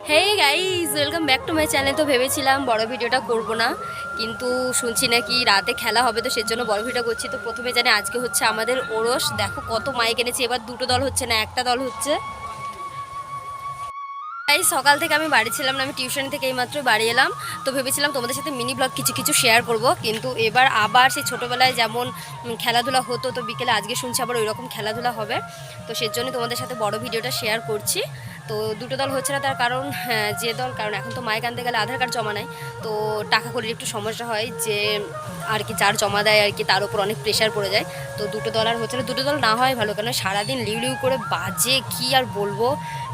Hey guys welcome back to my channel তো ভেবেছিলাম বড় ভিডিওটা করব না, কিন্তু শুনছি নাকি রাতে খেলা হবে, তো সেজন্য বড় ভিডিও করছি। তো প্রথমে জানি আজকে হচ্ছে আমাদের ওরস। দেখো কত মাইক এনেছে, এবার দুটো দল হচ্ছে না, একটা দল হচ্ছে। তাই সকাল থেকে আমি বাড়ি ছিলাম না, আমি টিউশন থেকে এইমাত্র বাড়ি এলাম। তো ভেবেছিলাম তোমাদের সাথে মিনি ব্লগ কিছু কিছু শেয়ার করব, কিন্তু এবার আবার সেই ছোটোবেলায় যেমন খেলাধুলা হতো, তো বিকেলে আজকে শুনছি আবার ওই রকম খেলাধুলা হবে। তো সেজন্য তোমাদের সাথে বড় ভিডিওটা শেয়ার করছি। তো দুটো দল হচ্ছে না তার কারণ হ্যাঁ, যে দল কারণ এখন তো মাইক আনতে গেলে আধার কার্ড জমা নেয় তো টাকা করে একটু সমস্যা হয় যে আর কি যার জমা দেয় আর কি তার উপর অনেক প্রেশার পড়ে যায়। তো দুটো দল আর হচ্ছে না দুটো দল না হয় ভালো কেন সারাদিন লিউ লিউ করে বাজে কি আর বলব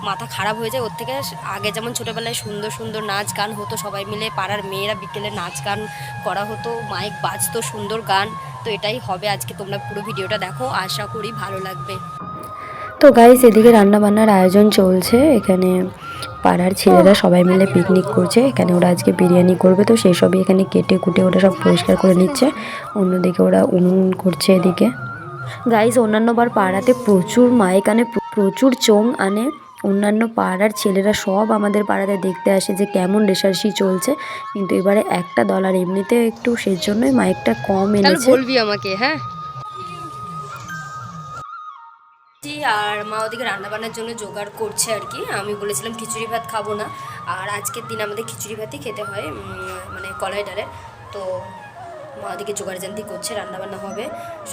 মাথা খারাপ হয়ে যায়। ওর থেকে আগে যেমন ছোটোবেলায় সুন্দর সুন্দর নাচ গান হতো সবাই মিলে পাড়ার মেয়েরা বিকেলে নাচ গান করা হতো মাইক বাজতো সুন্দর গান তো এটাই হবে আজকে তোমরা পুরো ভিডিওটা দেখো আশা করি ভালো লাগবে। তো গাইস এদিকে রান্না বান্নার আয়োজন চলছে। এখানে পাড়ার ছেলেরা সবাই মিলে পিকনিক করছে। এখানে ওরা আজকে বিরিয়ানি করবে তো সেই সবই এখানে কেটে কুটে ওরা সব পরিষ্কার করে নিচ্ছে। অন্যদিকে ওরা উনুন করছে এদিকে। গাইস অন্যান্য অন্যান্যবার পাড়াতে প্রচুর মাইক আনে প্রচুর চোং আনে। অন্যান্য পাড়ার ছেলেরা সব আমাদের পাড়াতে দেখতে আসে যে কেমন রেশারেশি চলছে। কিন্তু এবারে একটা দল আর এমনিতে একটু সেই জন্যই মাইকটা কম এনেছে। বলবি আমাকে হ্যাঁ? আর মা ওদিকে রান্নাবান্নার জন্য জোগাড় করছে আর কি। আমি বলেছিলাম খিচুড়ি ভাত খাব না। আর আজকের দিন আমাদের খিচুড়ি ভাতই খেতে হয় মানে কলাই ডালে তো মা ওদিকে জোগাড় জানতি করছে, রান্নাবান্না হবে।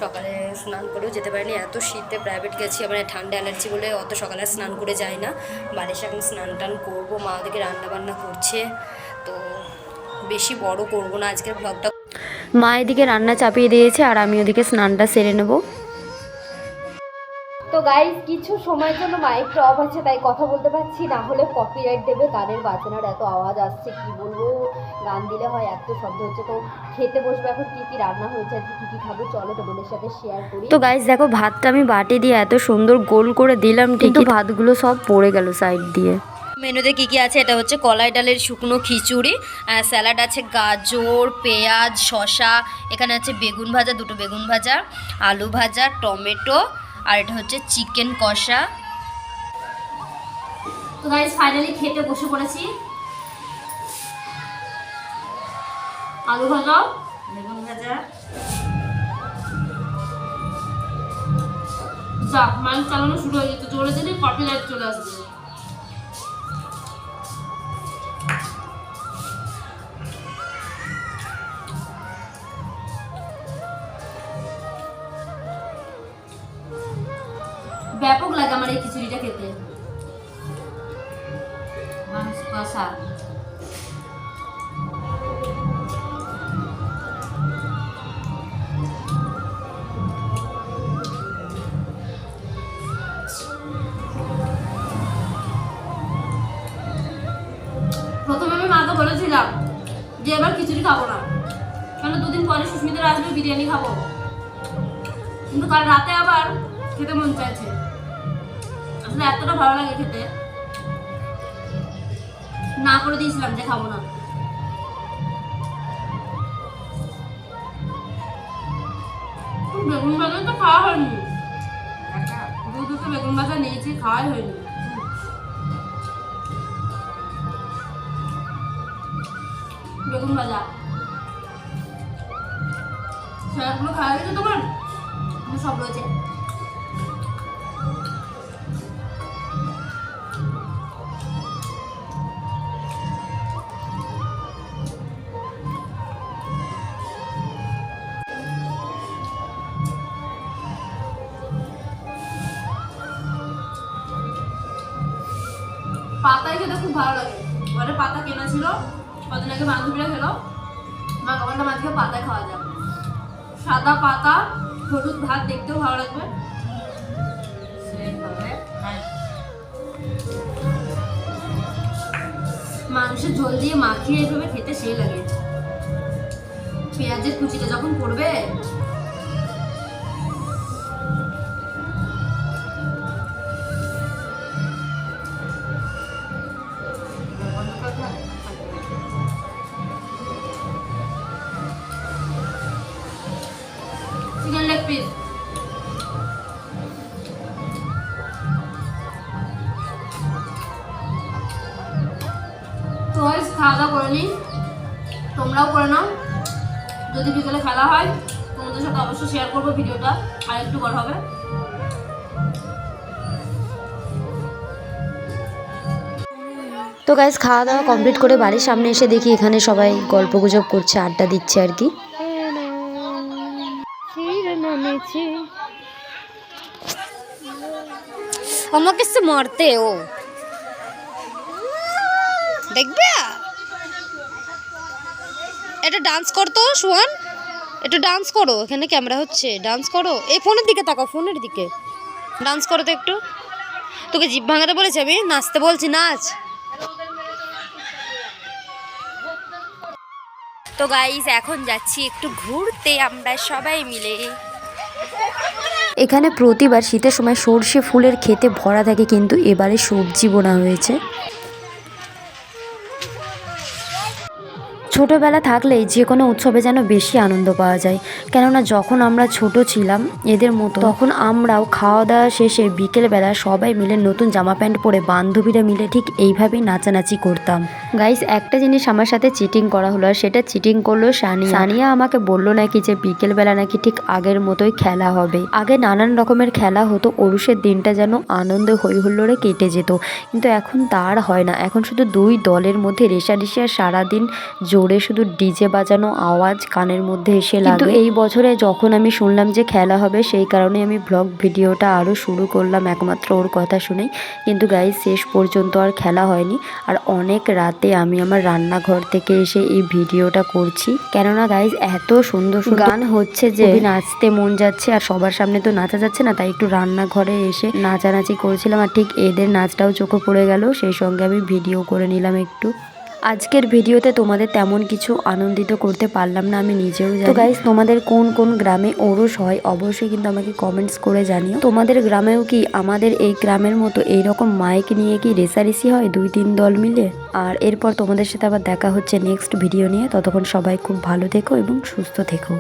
সকালে স্নান করেও যেতে পারিনি। এত শীতে প্রাইভেট গেছি, আমার ঠান্ডা অ্যালার্জি বলে অত সকালে স্নান করে যাই না। বাড়ির সাথে স্নান টান করব, মা ওদিকে রান্নাবান্না করছে। তো বেশি বড় করব না, আজকের ব্লগটা মা এদিকে রান্না চাপিয়ে দিয়েছে, আর আমি ওদিকে স্নানটা সেরে নেব। গাইজ কিছু সময়ের জন্য মাইকটা অফ আছে তাই কথা বলতে পারছি না। হলে কপিরাইট দেবে গানের বাজনার এত আওয়াজ আসছে কি বলব? গান দিলে হয় এত শব্দ হচ্ছে তো খেতে বসবো এখন কি কি রান্না হয়েছে আজকে কি কি খাব? চলো তোমাদের সাথে শেয়ার করি। তো গাইস দেখো ভাতটা আমি বাটি দিয়ে এত সুন্দর গোল করে দিলাম কিন্তু ভাতগুলো সব পড়ে গেল সাইড দিয়ে। মেনুতে কি কি আছে? এটা হচ্ছে কলাই ডালের শুকনো খিচুড়ি স্যালাড আছে গাজর পেঁয়াজ শসা এখানে আছে বেগুন ভাজা দুটো বেগুন ভাজা আলু ভাজা টমেটো আর এটা হচ্ছে চিকেন কষা। তো গাইজ ফাইনালি খেতে বসে পড়েছি। আলু ভাজা বেগুন ভাজা। যাক মাইক চালানো শুরু হয়ে যেত জোরে কপি লাইট চলে আসবে। এই খিচুড়িটা খেতে। মাংস কষা। প্রথমে আমি মাকে বলেছিলাম যে এবার খিচুড়ি খাব না। কেন দুদিন পরে সুস্মিতার আসবে, বিরিয়ানি খাব। কিন্তু কাল রাতে আবার খেতে মন চাইছে। আসলে এতটা ভালো লাগে খেতে। না করে দিয়েছিলাম, যে খাব না। বেগুন ভাজা তো খাওয়া হয়নি। দু দুটো বেগুন ভাজা নিয়েছি, খাওয়াই হয়নি। বেগুন ভাজা। স্যালাডগুলো খাওয়া গেছে তোমার? সব রয়েছে। পাতায় খেতে খুব ভালো লাগে। ঘরে পাতা কেনা ছিল, কদিন আগে বান্ধবীরা খেলো। মা ওখানটা মাঝকে পাতায় খাওয়া যায়। সাদা পাতা, হলুদ ভাত দেখতেও ভালো লাগবে। মাংসের ঝোল দিয়ে মাখিয়ে এইভাবে খেতে সেই লাগে। পেঁয়াজের কুচিটা যখন পড়বে পিস খাওয়া দাওয়া করে নিই তোমরাও করে নাও। যদি বিকেলে খেলা হয়, তোমাদের সাথে অবশ্যই শেয়ার করব ভিডিওটা। আর একটু বড় হবে। তো গাইজ খাওয়া দাওয়া কমপ্লিট করে বাড়ির সামনে এসে দেখি এখানে সবাই গল্প গুজব করছে, আড্ডা দিচ্ছে আর কি। আমাকে সে মারতে, ও। দেখবে? এটা ডান্স করতো সুহান। একটু ডান্স করো, এখানে ক্যামেরা হচ্ছে। ডান্স করো। এই ফোনের দিকে তাকাও, ফোনের দিকে। ডান্স করো তো একটু। তোকে জিভ ভাঙাতে বলেছি আমি, নাচতে বলছি, নাচ। তো গাইস এখন যাচ্ছি একটু ঘুরতে, আমরা সবাই মিলে। এখানে প্রতিবার শীতের সময় সর্ষে ফুলের খেতে ভরা থাকে কিন্তু এবারে সবজি বোনা হয়েছে। ছোটোবেলা থাকলেই যে কোনো উৎসবে যেন বেশি আনন্দ পাওয়া যায়। কেননা যখন আমরা ছোট ছিলাম এদের মতো তখন আমরাও খাওয়া দাওয়া শেষে বিকেলবেলা সবাই মিলে নতুন জামা প্যান্ট পরে বান্ধবীরা মিলে ঠিক এইভাবেই নাচানাচি করতাম। গাইস একটা জিনিস আমার সাথে চিটিং করা হলো আর সেটা চিটিং করল সানিয়া। সানিয়া আমাকে বলল নাকি যে বিকেলবেলা নাকি ঠিক আগের মতোই খেলা হবে। আগে নানান রকমের খেলা হতো অরুষের দিনটা যেন আনন্দ হই হুল্লোড়ে কেটে যেত। কিন্তু এখন তার হয় না এখন শুধু দুই দলের মধ্যে রেশারেশি আর সারাদিন জোরে শুধু ডিজে বাজানো আওয়াজ কানের মধ্যে এসে লাগে। এই বছরে যখন আমি শুনলাম যে খেলা হবে সেই কারণে আমি ব্লগ ভিডিওটা আরও শুরু করলাম একমাত্র ওর কথা শুনেই। কিন্তু গাইজ শেষ পর্যন্ত আর খেলা হয়নি। আর অনেক রাতে আমি আমার রান্নাঘর থেকে এসে এই ভিডিওটা করছি। কেননা গাইজ এত সুন্দর গান হচ্ছে যে নাচতে মন যাচ্ছে আর সবার সামনে তো নাচা যাচ্ছে না তাই একটু রান্নাঘরে এসে নাচানাচি করছিলাম। আর ঠিক এদের নাচটাও চোখে পড়ে গেল সেই সঙ্গে আমি ভিডিও করে নিলাম একটু। আজকের ভিডিওতে তোমাদের তেমন কিছু আনন্দিত করতে পারলাম না, আমি নিজেও তো গাইস তোমাদের কোন কোন গ্রামে ওরস হয়, অবশ্যই কিন্তু আমাকে কমেন্টস করে জানিও। তোমাদের গ্রামেও কি আমাদের এই গ্রামের মতো এইরকম মাইক নিয়ে কি রেসারেসি হয়, দুই তিন দল মিলে? আর এরপর তোমাদের সাথে আবার দেখা হচ্ছে নেক্সট ভিডিও নিয়ে। ততক্ষণ সবাই খুব ভালো থেকো এবং সুস্থ থেকো।